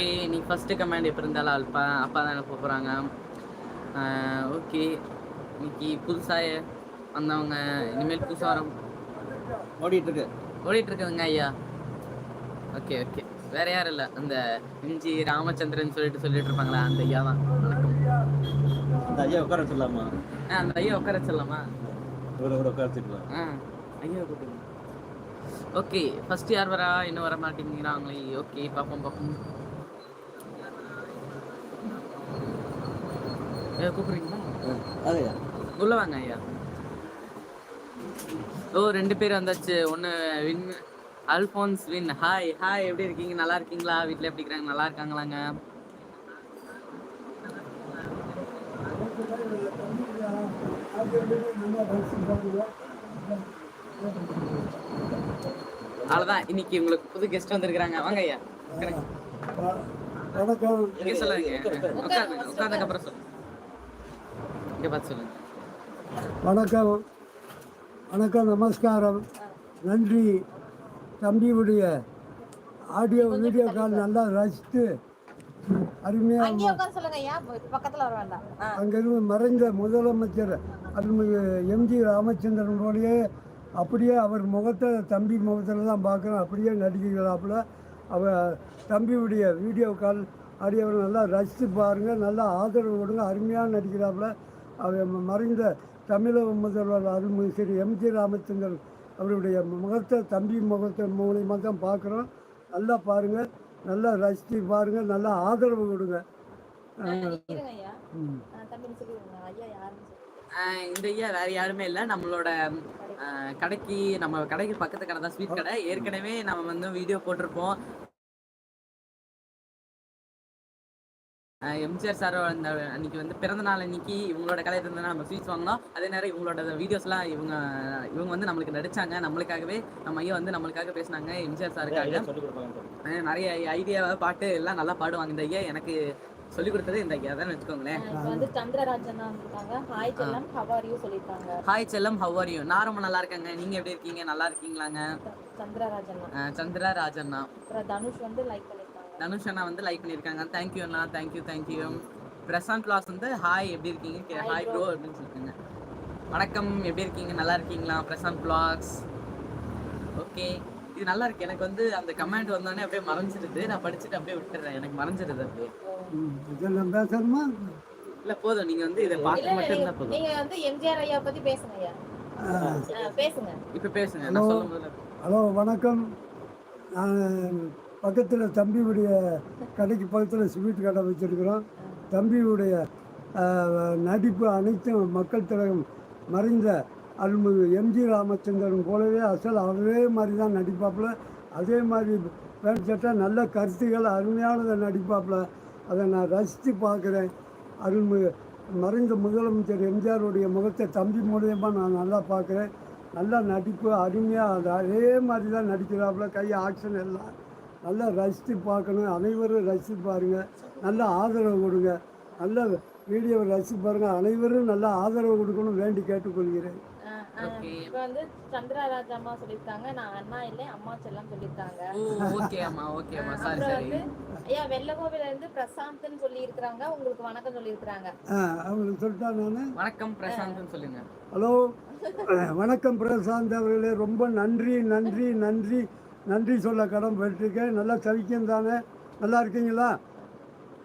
Okay நீ first command எப்போ இருந்தாலும் அப்பா அப்பா தான் அனுப்ப போகிறாங்க ஓகே. இன்னைக்கு புதுசாக வந்தவங்க இனிமேல் புதுசாக வர ஓடிட்டு இருக்கு ஓடிட்டு இருக்குதுங்க ஐயா. Okay okay. வேற யாரும் இல்லை. அந்த இஞ்சி ராமச்சந்திரன் சொல்லிட்டு சொல்லிட்டு இருப்பாங்களா அந்த ஐயா தான். வணக்கம். இந்த ஐயா உட்கார சொல்லலாமா ஆ, அந்த ஐயா உட்கார சொல்லலாமா உட்கார வச்சுக்கலாம் ஆ ஐயா கூப்பிடுங்க. ஓகே ஃபர்ஸ்ட் யார் வரா? இன்னும் வர மாட்டேங்கிறாங்களே ஓகே பார்ப்போம் பார்ப்போம் கூப்பிடுறீங்களா? அதையா உள்ள வாங்க ஐயா. ஓ ரெண்டு பேர் வந்தாச்சு. ஒன்று வின் அல்ஃபோன்ஸ் வின். ஹாய் ஹாய் எப்படி இருக்கீங்க? நல்லா இருக்கீங்களா? வீட்டில் எப்படி இருக்கிறாங்க? நல்லா இருக்காங்களாங்க? அவ்வளோதான் இன்னைக்கு உங்களுக்கு புது கெஸ்ட் வந்திருக்கிறாங்க. வாங்க ஐயா. வணக்கம். சொல்லுங்க உட்காருங்க. உட்கார்ந்ததுக்கு அப்புறம் சொல்லுங்க. இங்க பார்த்து சொல்லுங்க. வணக்கம். வணக்கம் நமஸ்காரம். நன்றி. தம்பியுடைய ஆடியோ வீடியோ கால் நல்லா ரசித்து அருமையாக. அங்கிருந்து மறைந்த முதலமைச்சர் அருள்மிகு எம்ஜி ராமச்சந்திரன் போலயே அப்படியே அவர் முகத்தை தம்பி முகத்தில் தான் பார்க்குறோம் அப்படியே நடிக்கிறாப்புல. அவ தம்பியுடைய வீடியோ கால் ஆடியோவை நல்லா ரசித்து பாருங்கள் நல்லா ஆதரவு கொடுங்க. அருமையாக நடிக்கிறாப்புல. அவர் மறைந்த தமிழக முதல்வர் அருள்மிகு ஸ்ரீ எம்ஜி ராமச்சந்திரன் அவருடைய முகத்தை தம்பி முகத்தை மூலியமாக தான் பார்க்குறோம். நல்லா பாருங்கள் நல்லா ரசித்து பாருங்கள் நல்லா ஆதரவு கொடுங்க. இந்த ஐயா வேற யாருமே இல்லை. நம்மளோட கடைக்கு நம்ம கடைக்கு பக்கத்து கடை தான் ஸ்வீட் கடை. ஏற்கனவே நம்ம வந்து வீடியோ போட்டிருப்போம். எம்ஜிஆர் சார் அந்த அன்னைக்கு வந்து பிறந்த நாள் அன்னைக்கு இவங்களோட கடையில இருந்து நம்ம ஸ்வீட்ஸ் வாங்கினோம். அதே நேரம் இவங்களோட வீடியோஸ்லாம் இவங்க இவங்க வந்து நம்மளுக்கு நடிச்சாங்க. நம்மளுக்காகவே நம்ம ஐயா வந்து நம்மளுக்காக பேசினாங்க எம்ஜிஆர் சாருக்காக. சொல்லி கொடுப்பாங்க ஆஹ் நிறைய ஐடியா பாட்டு எல்லாம் நல்லா பாடுவாங்க இந்த ஐயா. எனக்கு சொல்லி கொடுத்தது இந்த ஐயா தான் வச்சுக்கோங்களேன். வந்து சந்திரராஜன் இருக்காங்க. ஹாய் செல்லம் ஹவர் யூ சொல்லியிருக்காங்க. ஹாய் செல்லம் ஹவ் ஆர் யூ நான் ரொம்ப நல்லா இருக்கேங்க. நீங்க எப்படி இருக்கீங்க? நல்லா இருக்கீங்களாங்க? சந்திரராஜன் அஹ் சந்திரா ராஜண்ணா அப்புறம் தனுஷ் வந்து லைக் பண்ணியிருக்காங்க தனுஷ் அண்ணா வந்து லைக் பண்ணியிருக்காங்க. Thank you Anna. Thank you thank you Prashanth class வந்து ஹாய் எப்படி இருக்கீங்க? ஹாய் ப்ரோ அப்படின்னு சொல்லிருக்காங்க வணக்கம். எப்படி இருக்கீங்க? நல்லா இருக்கீங்களா? பிரசாந்த் பிளாக்ஸ் ஓகே இது நல்லா இருக்கு. எனக்கு வந்து அந்த கமெண்ட் வந்தோடனே அப்படியே மறைஞ்சிருது நான் படிச்சுட்டு அப்படியே விட்டுறேன். எனக்கு மறைஞ்சிருது அப்படியே. இல்ல போதும். நீங்க வந்து இதை பார்க்க மட்டும் நீங்க- இருந்தா போதும். நீங்க வந்து எம்ஜிஆர் ஐயா பத்தி பேசுங்க ஐயா. பேசுங்க. இப்ப பேசுங்க. நான் சொல்லும் போது ஹலோ வணக்கம். நான் பக்கத்தில் தம்பியுடைய கடைக்கு பக்கத்தில் ஸ்வீட் கடை வச்சுருக்கிறோம். தம்பியுடைய நடிப்பு அனைத்தும் மக்கள் திலகம் மறைந்த அருள்மிகு எம்ஜி ராமச்சந்திரன் போலவே அசல் அதே மாதிரி தான் நடிப்பாப்புல. அதே மாதிரி பேண்ட் நல்ல கருத்துக்கள் அருமையானதை நடிப்பாப்புல. அதை நான் ரசித்து பார்க்குறேன். அருள்மிகு மறைந்த முதலமைச்சர் எம்ஜிஆருடைய முகத்தை தம்பி மூலியமாக நான் நல்லா பார்க்குறேன். நல்லா நடிப்பு அருமையாக அதே மாதிரி தான் நடிக்கிறாப்புல. கை ஆக்ஷன் எல்லாம். நல்லா ரசித்து பார்க்கணும். அனைவரும் ரசித்து பாருங்கள் நல்ல ஆதரவு கொடுங்க. நல்ல வீடியோவை ரசித்து பாருங்கள் அனைவரும் நல்ல ஆதரவு கொடுக்கணும் வேண்டி கேட்டுக்கொள்கிறேன். இப்ப வந்து சந்திரராஜ் அம்மா சொல்லியிருக்காங்க. நான் அண்ணா இல்லை அம்மா செல்லம் சொல்லியிருக்காங்க. ஓகே அம்மா ஓகே அம்மா. Sorry sorry. வந்து ஐயா வெள்ளகோவில இருந்து பிரசாந்த்னு சொல்லி உங்களுக்கு வணக்கம் ஆ அவங்களுக்கு சொல்லிட்டா நான். வணக்கம் பிரசாந்த்னு சொல்லுங்க. ஹலோ. வணக்கம் பிரசாந்த் அவர்களே. ரொம்ப நன்றி நன்றி நன்றி. நன்றி சொல்ல கடன் பெற்றிருக்கேன் நல்லா சவிக்கம் தானே? நல்லா இருக்கீங்களா?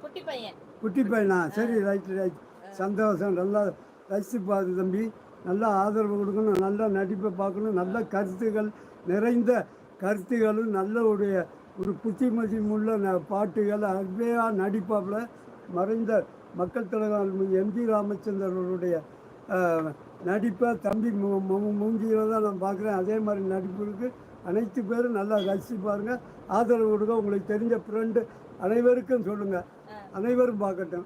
குட்டி பையன். குட்டி பையனா? சரி ரைட் ரைட். சந்தோஷம். நல்லா ரசித்து பார்த்து தம்பி. நல்லா ஆதரவு கொடுக்கணும். நல்ல நடிப்பை பார்க்கணும். நல்ல கருத்துகள் நிறைந்த கருத்துகளும் நல்ல உடைய ஒரு புத்திமதி உள்ள ந- பாட்டுகள் அருமையாக நடிப்பாப்புல. மறைந்த மக்கள் தலைவர் எம்ஜி ராமச்சந்திரனுடைய நடிப்பை தம்பி மு மூஞ்சியில தான் நான் பார்க்குறேன். அதே மாதிரி நடிப்பு இருக்கு. அனைத்து பேரும் நல்லா ரசித்து பாருங்கள் ஆதரவு கொடுங்க. உங்களுக்கு தெரிஞ்ச ஃப்ரெண்டு அனைவருக்கும் சொல்லுங்கள் அனைவரும் பார்க்கட்டும்.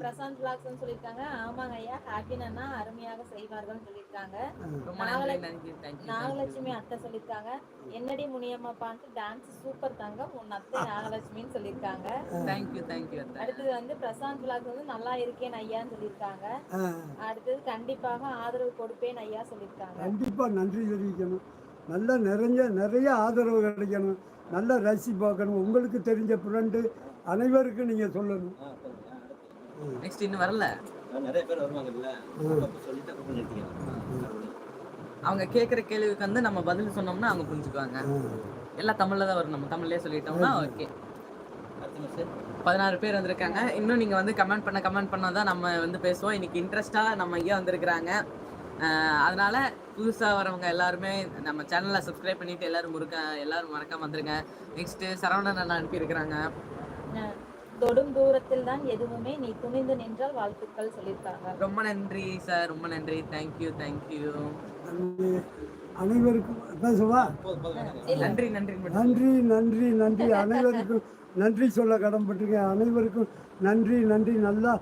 பிரசாந்த் பிளாக்ஸ் சொல்லியிருக்காங்க. ஆமாங்க ஐயா. ஹாப்பி அண்ணா அருமையாக செய்வார்கள்னு சொல்லியிருக்காங்க. ரொம்ப நன்றி நன்றி தேங்க்யூ நாகலட்சுமி அத்தை சொல்லியிருக்காங்க. என்னடி முனியம்மா பாட்டு? டான்ஸ் சூப்பர் தங்கம். உன் அத்தை நாகலட்சுமின்னு சொல்லியிருக்காங்க. தேங்க்யூ தேங்க்யூ அடுத்தது வந்து பிரசாந்த் பிளாக் வந்து நல்லா இருக்கேன் ஐயான்னு சொல்லியிருக்காங்க. ஆ, அடுத்தது கண்டிப்பாக ஆதரவு கொடுப்பேன் ஐயா சொல்லியிருக்காங்க. கண்டிப்பாக நன்றி தெரிவிக்கணும். நல்லா நிறைஞ்ச நிறைய ஆதரவு கிடைக்கணும். நல்லா ரசி பார்க்கணும். உங்களுக்கு தெரிஞ்ச ஃப்ரெண்டு அனைவருக்கும் நீங்கள் சொல்லணும். நெக்ஸ்ட் இன்னும் வரல? நிறைய பேர் வருவாங்கல்ல. சொல்லிட்டு அவங்க கேட்குற கேள்விக்கு வந்து நம்ம பதில் சொன்னோம்னா அவங்க புரிஞ்சுக்குவாங்க. எல்லாம் தமிழ்ல தான் வரும். நம்ம தமிழ்லயே சொல்லிட்டோம்னா ஓகே. பதினாறு பேர் வந்திருக்காங்க. இன்னும் நீங்க வந்து கமெண்ட் பண்ண கமெண்ட் பண்ணாதான் நம்ம வந்து பேசுவோம். இன்னைக்கு இன்ட்ரெஸ்டா நம்ம ஐயா வந்திருக்கிறாங்க. அதனால புதுசா வரவங்க எல்லாருமே நம்ம சேனலை சப்ஸ்கிரைப் பண்ணிட்டு எல்லாரும் முறுக்க எல்லாரும் மறக்காம வந்துருங்க. நெக்ஸ்ட் சரவணன் அண்ணா அனுப்பி இருக்கிறாங்க அஹ் தொடும் தூரத்தில் தான் எதுவுமே நீ துணிந்து நின்றால் வாழ்த்துக்கள் சொல்லியிருக்காங்க. ரொம்ப நன்றி சார் ரொம்ப நன்றி. தேங்க்யூ தேங்க்யூ நன்றி. அனைவருக்கும் பேசவா. இல்ல. நன்றி நன்றி. நன்றி நன்றி நன்றி. அனைவருக்கும் நன்றி சொல்ல கடன்பட்டிருக்கேன் அனைவருக்கும் நன்றி நன்றி. நல்லா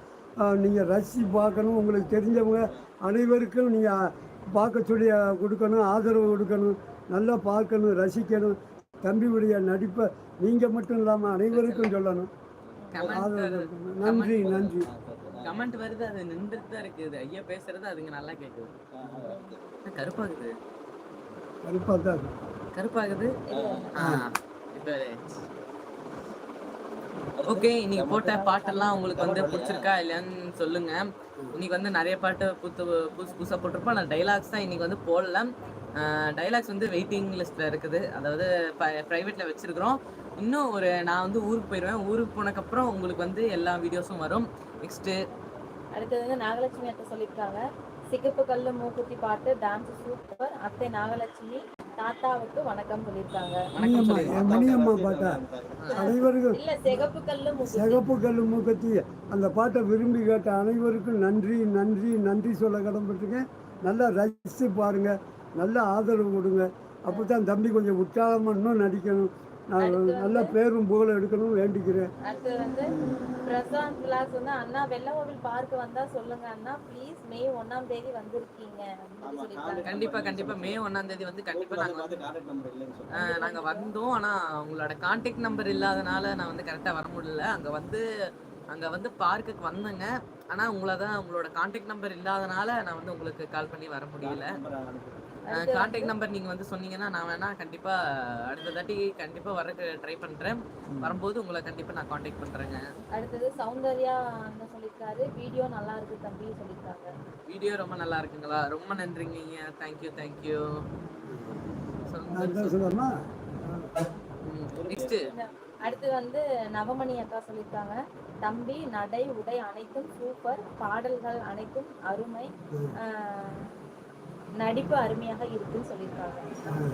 நீங்கள் ரசி பார்க்கணும். உங்களுக்கு தெரிஞ்சவங்க அனைவருக்கும் நீங்கள் பார்க்க சொல்லி கொடுக்கணும் ஆதரவு கொடுக்கணும் நல்லா பார்க்கணும் ரசிக்கணும். தம்பியுடைய நடிப்பை நீங்கள் மட்டும் இல்லாமல் அனைவருக்கும் சொல்லணும். நன்றி நன்றி. கமெண்ட் வருது அது நின்றுட்டு தான் இருக்குது ஐயா பேசுறது அதுங்க நல்லா அடுத்து. கருப்பாகுது. கருப்பாக தான். கருப்பாகுது? ஆ, இப்ப ஓகே இன்னைக்கு போட்ட பாட்டெல்லாம் உங்களுக்கு வந்து பிடிச்சிருக்கா இல்லையான்னு சொல்லுங்க. இன்னைக்கு வந்து நிறைய பாட்டு புத்து புதுசு புதுசாக போட்டிருப்போம். நான் டைலாக்ஸ் தான் இன்னைக்கு வந்து போடல. டைலாக்ஸ் வந்து வெயிட்டிங் லிஸ்ட்ல இருக்குது. அதாவது ப்ரைவேட்ல வச்சிருக்கிறோம். இன்னும் ஒரு நான் வந்து ஊருக்கு போயிடுவேன் ஊருக்கு போனதுக்கப்புறம் உங்களுக்கு வந்து எல்லா வீடியோஸும் வரும். நெக்ஸ்ட்டு அடுத்தது வந்து நாகலட்சுமி அத்தை சொல்லியிருக்காங்க. சிகப்பு கல்லு மூக்குத்தி பாட்டு டான்ஸ் சூப்பர் அத்தை நாகலட்சுமி. தாத்தாவுக்கு வணக்கம் சொல்லியிருக்காங்க. வணக்கம் மணியம்மா சொல்லுங்க என் மணியம்மா பாட்டா. அனைவருக்கும் இல்ல சிகப்பு கல்லு மூக்குத்தி. சிகப்பு கல் மூக்கத்தி. அந்த பாட்டை விரும்பி கேட்ட அனைவருக்கும் நன்றி நன்றி நன்றி சொல்ல கடன்பட்டிருக்கேன் நல்லா ரசித்து பாருங்க. நல்ல ஆதரவு கொடுங்க. அப்போ தான் தம்பி கொஞ்சம் உற்சாகமாக இன்னும் நடிக்கணும். நான் நல்ல பேரும் புகழும் எடுக்கணும் வேண்டிக்கிறேன். அடுத்து வந்து பிரசாந்த் கிளாஸ் வந்து அண்ணா வெள்ளமோவில் பார்க் வந்தா சொல்லுங்க அண்ணா. ப்ளீஸ் மே ஒண்ணாம் தேதி வந்திருக்கீங்க. கண்டிப்பா கண்டிப்பா. மே ஒன்னாம் தேதி வந்து கண்டிப்பா நாங்க வந்து நாங்க வந்தோம். ஆனா உங்களோட கான்டாக்ட் நம்பர் இல்லாதனால நான் வந்து கரெக்டா வர முடியல. அங்க வந்து அங்க வந்து பார்க்குக்கு வந்தேங்க. ஆனா உங்களை தான் உங்களோட கான்டாக்ட் நம்பர் இல்லாதனால நான் வந்து உங்களுக்கு கால் பண்ணி வர முடியல. கான்டாக்ட் நம்பர் நீங்க வந்து சொன்னீங்கன்னா நான் வேணா கண்டிப்பா அடுத்த தாட்டி கண்டிப்பா வரக்கு ட்ரை பண்றேன். வரும்போது உங்களை கண்டிப்பா நான் கான்டாக்ட் பண்றேங்க. அடுத்தது சௌந்தர்யா அண்ணன் சொல்லியிருக்காரு. வீடியோ நல்லா இருக்கு தம்பி சொல்லியிருக்காங்க. வீடியோ ரொம்ப நல்லா இருக்குங்களா? ரொம்ப நன்றிங்க. தேங்க்யூ தேங்க்யூ நான் தான் சொல்லலாமா நெக்ஸ்ட் அடுத்து வந்து நவமணி அக்கா சொல்லியிருக்காங்க. தம்பி நடை உடை அனைத்தும் சூப்பர் பாடல்கள் அனைத்தும் அருமை. நடிப்பு அருமையாக இருக்குன்னு சொல்லியிருக்காங்க.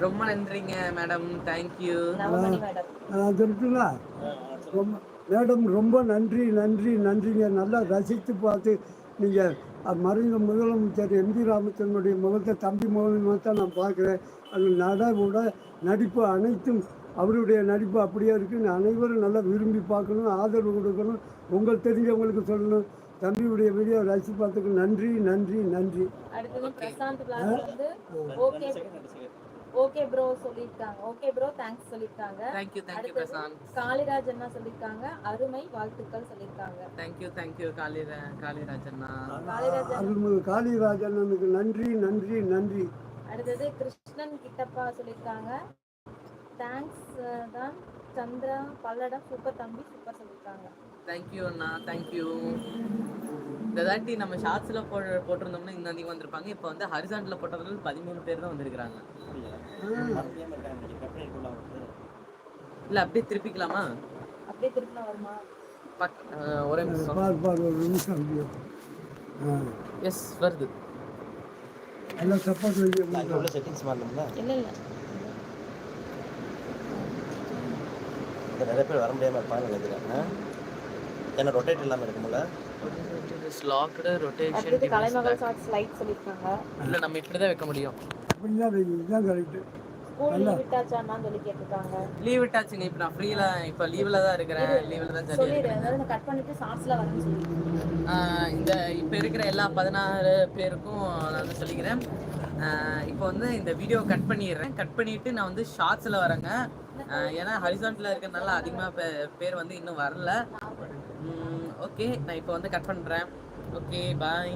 ரொம்ப நன்றிங்க மேடம் தேங்க்யூ சொல்லட்டுங்களா ரொம்ப மேடம் ரொம்ப நன்றி நன்றி நன்றிங்க. நல்லா ரசித்து பார்த்து நீங்கள் மறைந்த முதலமைச்சர் எம்ஜி ராமச்சந்திரனுடைய முகத்தை தம்பி முகமாக தான் நான் பார்க்குறேன். அது நட உட நடிப்பு அனைத்தும் அவருடைய நடிப்பு அப்படியே இருக்குன்னு அனைவரும் நல்லா விரும்பி பார்க்கணும் ஆதரவு கொடுக்கணும். உங்களுக்கு தெரிஞ்சவங்களுக்கு சொல்லணும். தம்பியுடைய வீடியோ ரசித்து பார்த்துக்கு நன்றி நன்றி நன்றி. அடுத்தது பிரசாந்த் கிளாஸ் வந்து ஓகே ஓகே ப்ரோ சொல்லியிருக்காங்க ஓகே ப்ரோ தேங்க்ஸ் சொல்லியிருக்காங்க தேங்க்யூ தேங்க்யூ அடுத்தது பிரசாந்த். காளிராஜ் அண்ணா சொல்லியிருக்காங்க அருமை வாழ்த்துக்கள் சொல்லியிருக்காங்க தேங்க்யூ தேங்க்யூ காளிர காளிராஜண்ணா காளிராஜ் அண்ணா. அருள்மிகு காளிராஜனுக்கு நன்றி நன்றி நன்றி. அடுத்தது கிருஷ்ணன் கிட்டப்பா சொல்லியிருக்காங்க தேங்க்ஸ் தான். சந்திரா பல்லடம் சூப்பர் தம்பி சூப்பர் சொல்லியிருக்காங்க. தேங்க்யூ அண்ணா தேங்க்யூ இந்த தாட்டி நம்ம ஷார்ட்ஸ்ல போ போட்டிருந்தோம்னா இன்னும் அதிகம் வந்திருப்பாங்க. இப்போ வந்து ஹரிசாண்டில் போட்டதுல பதிமூணு பேர் தான் வந்திருக்காங்க இல்ல அப்படியே திருப்பிக்கலாமா? அப்படியே திருப்பினா வருமா? பக் ஒரே நிமிஷம். பார் பார் ஒரு நிமிஷம் அப்படியே ஆ. எஸ் வருது. எல்லாம் சப்போர்ட் வைக்க செட்டிங்ஸ் மாறணும்ல? இல்ல இல்ல. இந்த நிறைய பேர் வர முடியாம இருப்பாங்க நினைக்கிறேன். ஏன்னா ரொட்டேட் இல்லாம இருக்கும்ல? Locked rotation Kalaimagal shorts light சொல்லியிருக்காங்க. இல்ல நம்ம இப்படி தான் வைக்க முடியும். அப்படிதான் இதுதான் கரெக்டு லீவ் விட்டாச்சான்னு சொல்லி கேட்டிருக்காங்க. லீவ் விட்டாச்சுங்க இப்போ நான் ஃப்ரீல இப்போ லீவ்ல தான் இருக்கிறேன். லீவ்ல தான் கட் பண்ணிட்டு ஷார்ட்ஸ்ல இந்த இப்போ இருக்கிற எல்லா பதினாறு பேருக்கும் நான் வந்து சொல்லிக்கிறேன். இப்போ வந்து இந்த வீடியோ கட் பண்ணிடுறேன். கட் பண்ணிட்டு நான் வந்து ஷார்ட்ஸில் வரேங்க. ஏன்னா ஹரிசான்ட்ல இருக்கிறனால அதிகமாக பேர் வந்து இன்னும் வரல. ஓகே நான் இப்போ வந்து கட் பண்ணுறேன் ஓகே பாய்